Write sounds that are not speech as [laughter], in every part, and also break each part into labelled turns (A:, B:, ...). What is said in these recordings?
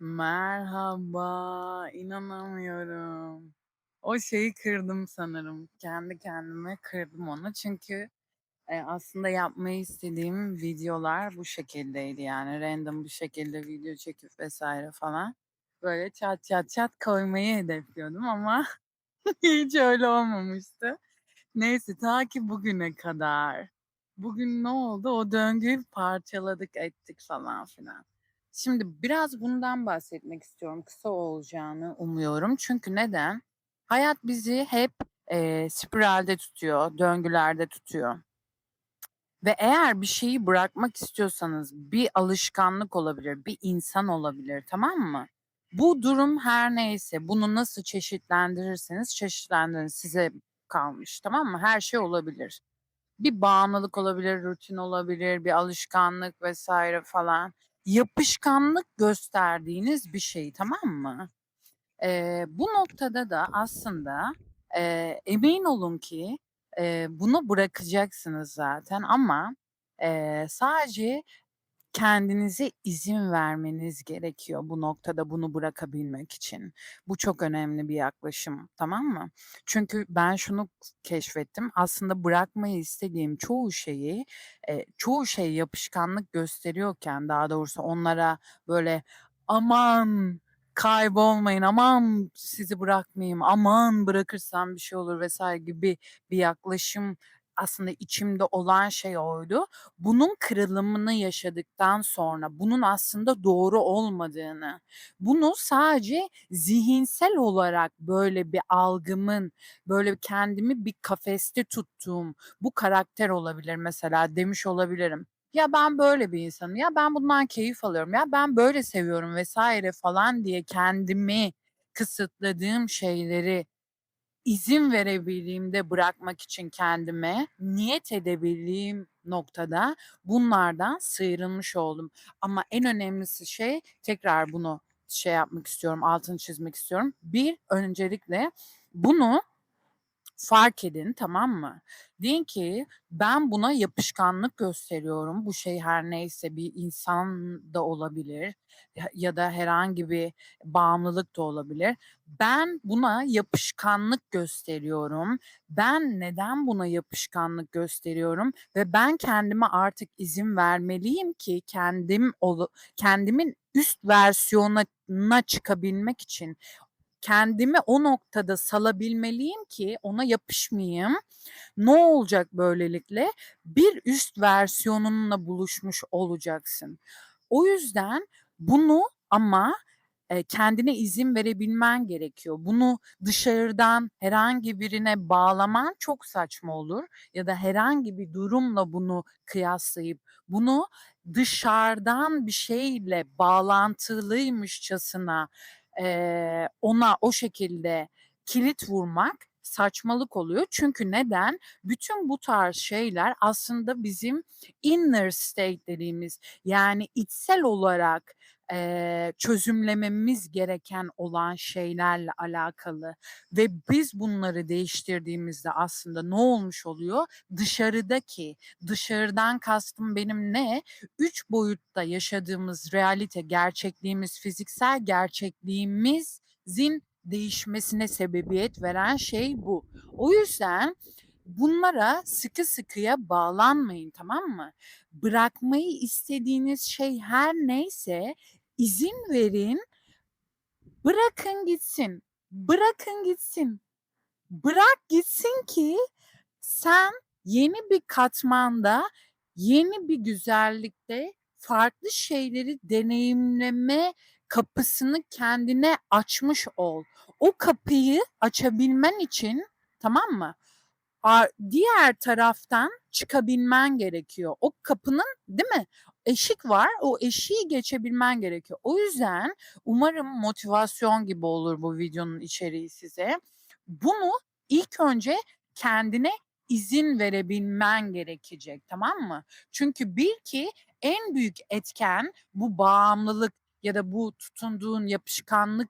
A: Merhaba, inanamıyorum. O şeyi kırdım sanırım. Kendi kendime kırdım onu. Çünkü, eee, aslında yapmayı istediğim videolar bu şekildeydi yani random bir şekilde video çekip vs. falan. Böyle çat çat çat koymayı hedefliyordum ama [laughs] hiç öyle olmamıştı. Neyse ta ki bugüne kadar. Bugün ne oldu? O döngüyü parçaladık ettik falan filan. Şimdi biraz bundan bahsetmek istiyorum. Kısa olacağını umuyorum. Çünkü neden? Hayat bizi hep, eee, spiralde tutuyor, döngülerde tutuyor. Ve eğer bir şeyi bırakmak istiyorsanız bir alışkanlık olabilir, bir insan olabilir, tamam mı? Bu durum her neyse, bunu nasıl çeşitlendirirseniz çeşitlendirin, size kalmış, tamam mı? Her şey olabilir. Bir bağımlılık olabilir, rutin olabilir, bir alışkanlık vs. falan. Yapışkanlık gösterdiğiniz bir şey, tamam mı? Eee, bu noktada da aslında, eee, emin olun ki, eee, bunu bırakacaksınız zaten ama, eee, sadece kendinize izin vermeniz gerekiyor bu noktada bunu bırakabilmek için. Bu çok önemli bir yaklaşım, tamam mı? Çünkü ben şunu keşfettim. Aslında bırakmayı istediğim çoğu şeyi, eee, çoğu şey yapışkanlık gösteriyorken daha doğrusu onlara böyle "Aman kaybolmayın, aman sizi bırakmayayım, aman bırakırsam bir şey olur." vs. gibi bir yaklaşım aslında içimde olan şey oydu. Bunun kırılımını yaşadıktan sonra bunun aslında doğru olmadığını, bunu sadece zihinsel olarak böyle bir algımın, böyle kendimi bir kafeste tuttuğum bu karakter olabilir mesela demiş olabilirim. "Ya, ben böyle bir insanım, ya ben bundan keyif alıyorum, ya ben böyle seviyorum." vs. falan diye kendimi kısıtladığım şeyleri izin verebildiğimde bırakmak için kendime, niyet edebildiğim noktada bunlardan sıyrılmış oldum. Ama en önemlisi şey, tekrar bunu şey yapmak istiyorum, altını çizmek istiyorum. 1 öncelikle bunu fark edin, tamam mı? Deyin ki ben buna yapışkanlık gösteriyorum. Bu şey her neyse bir insan da olabilir ya da herhangi bir bağımlılık da olabilir. Ben buna yapışkanlık gösteriyorum. Ben neden buna yapışkanlık gösteriyorum ve ben kendime artık izin vermeliyim ki kendim kendimin üst versiyonuna çıkabilmek için kendimi o noktada salabilmeliyim ki ona yapışmayayım. Ne olacak böylelikle? Bir üst versiyonunla buluşmuş olacaksın. O yüzden bunu ama, kendine izin verebilmen gerekiyor. Bunu dışarıdan herhangi birine bağlaman çok saçma olur ya da herhangi bir durumla bunu kıyaslayıp bunu dışarıdan bir şeyle bağlantılıymışçasına, eee, ona o şekilde kilit vurmak saçmalık oluyor. Çünkü neden? Bütün bu tarz şeyler aslında bizim inner state dediğimiz yani içsel olarak, eee, çözümlememiz gereken olan şeylerle alakalı ve biz bunları değiştirdiğimizde aslında ne olmuş oluyor? Dışarıdaki, dışarıdan kastım benim ne? 3 boyutta yaşadığımız realite, gerçekliğimiz, fiziksel gerçekliğimizin değişmesine sebebiyet veren şey bu. O yüzden bunlara sıkı sıkıya bağlanmayın, tamam mı? Bırakmayı istediğiniz şey her neyse izin verin bırakın gitsin, bırakın gitsin. Bırak gitsin ki sen yeni bir katmanda, yeni bir güzellikte farklı şeyleri deneyimleme kapısını kendine açmış ol. O kapıyı açabilmen için, tamam mı, diğer taraftan çıkabilmen gerekiyor. O kapının değil mi? Eşik var, o eşiği geçebilmen gerekiyor. O yüzden umarım motivasyon gibi olur bu videonun içeriği size. Bunu ilk önce kendine izin verebilmen gerekecek, tamam mı? Çünkü bil ki en büyük etken bu bağımlılık ya da bu tutunduğun yapışkanlık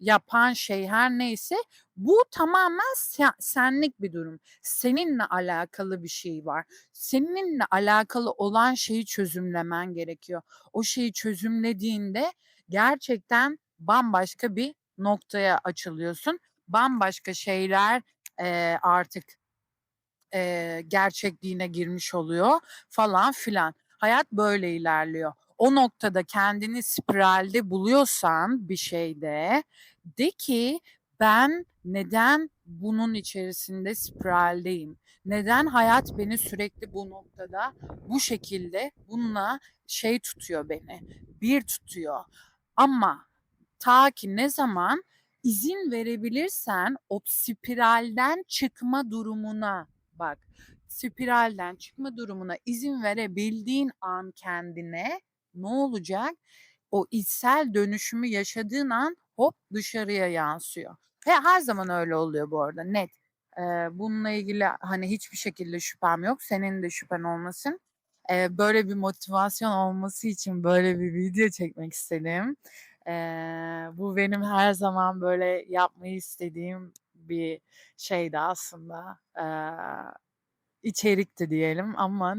A: yapan şey her neyse bu tamamen se senlik bir durum. Seninle alakalı bir şey var. Seninle alakalı olan şeyi çözümlemen gerekiyor. O şeyi çözümlediğinde gerçekten bambaşka bir noktaya açılıyorsun. Bambaşka şeyler, eee, artık eee, gerçekliğine girmiş oluyor falan filan. Hayat böyle ilerliyor. O noktada kendini spiralde buluyorsan bir şeyde de ki ben neden bunun içerisinde spiraldeyim? Neden hayat beni sürekli bu noktada bu şekilde bununla şey tutuyor beni, bir tutuyor. Ama ta ki ne zaman izin verebilirsen o spiralden çıkma durumuna bak. Spiralden çıkma durumuna izin verebildiğin an kendine ne olacak? O içsel dönüşümü yaşadığın an hop dışarıya yansıyor. Ve her zaman öyle oluyor bu arada net. Eee, bununla ilgili hani hiçbir şekilde şüphem yok. Senin de şüphen olmasın. Eee, böyle bir motivasyon olması için böyle bir video çekmek istedim. Eee, bu benim her zaman böyle yapmayı istediğim bir şeydi aslında. Eee, içerikti diyelim ama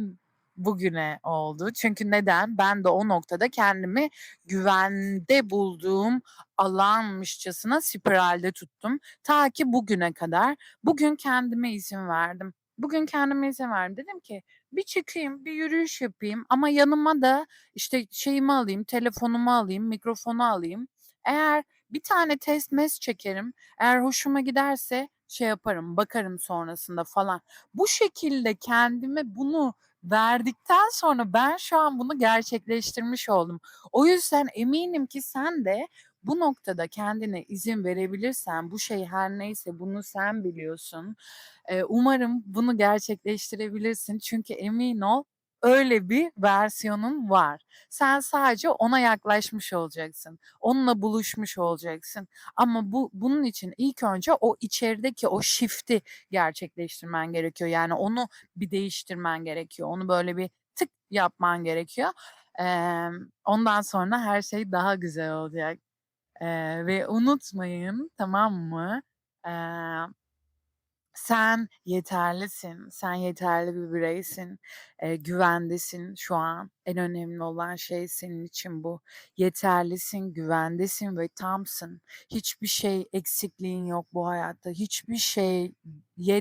A: bugüne oldu. Çünkü neden? Ben de o noktada kendimi güvende bulduğum alanmışçasına spiralde tuttum. Ta ki bugüne kadar. Bugün kendime izin verdim. Bugün kendime izin verdim. Dedim ki bir çıkayım, bir yürüyüş yapayım ama yanıma da işte şeyimi alayım, telefonumu alayım, mikrofonu alayım. Eğer bir tane test mes çekerim. Eğer hoşuma giderse şey yaparım, bakarım sonrasında falan. Bu şekilde kendime bunu verdikten sonra ben şu an bunu gerçekleştirmiş oldum. O yüzden eminim ki sen de bu noktada kendine izin verebilirsen, bu şey her neyse bunu sen biliyorsun. Umarım bunu gerçekleştirebilirsin. Çünkü emin ol öyle bir versiyonun var. Sen sadece ona yaklaşmış olacaksın. Onunla buluşmuş olacaksın. Ama bu bunun için ilk önce o içerideki o shift'i gerçekleştirmen gerekiyor. Yani onu bir değiştirmen gerekiyor. Onu böyle bir tık yapman gerekiyor. Emm, ondan sonra her şey daha güzel olacak. Eee, ve unutmayın, tamam mı? Eee sen yeterlisin. Sen yeterli bir bireysin. Eee, güvendesin şu an. En önemli olan şey senin için bu. Yeterlisin, güvendesin ve tamsın. Hiçbir şey eksikliğin yok bu hayatta. Hiçbir şeye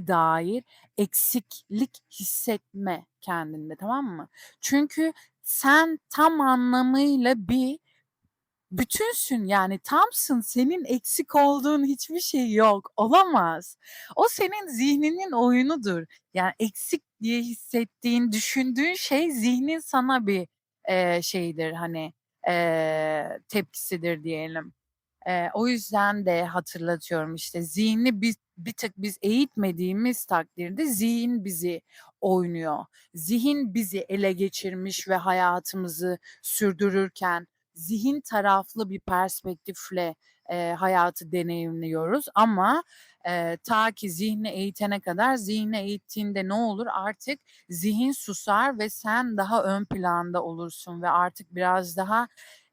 A: dair eksiklik hissetme kendinde, tamam mı? Çünkü sen tam anlamıyla bir bütünsün yani tamsın. Senin eksik olduğun hiçbir şey yok. Olamaz. O senin zihninin oyunudur. Yani eksik diye hissettiğin, düşündüğün şey zihnin sana bir, eee, şeyidir hani, eee, tepkisidir diyelim. Eee, o yüzden de hatırlatıyorum işte zihni bir bir tık biz eğitmediğimiz takdirde zihin bizi oynuyor. Zihin bizi ele geçirmiş ve hayatımızı sürdürürken zihin taraflı bir perspektifle, eee, hayatı deneyimliyoruz ama, eee, ta ki zihni eğitene kadar zihni eğittiğinde ne olur? Artık zihin susar ve sen daha ön planda olursun ve artık biraz daha,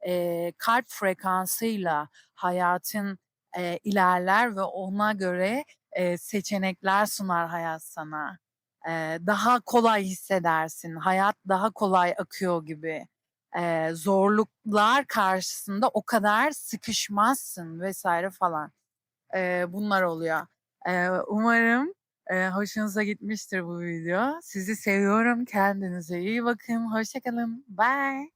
A: eee, kalp frekansıyla hayatın, eee, ilerler ve ona göre, eee, seçenekler sunar hayat sana. Eee, daha kolay hissedersin. Hayat daha kolay akıyor gibi. Eee, zorluklar karşısında o kadar sıkışmazsın vs. falan. Eee, bunlar oluyor. Eee, umarım, eee, hoşunuza gitmiştir bu video. Sizi seviyorum. Kendinize iyi bakın. Hoşça kalın. Bye.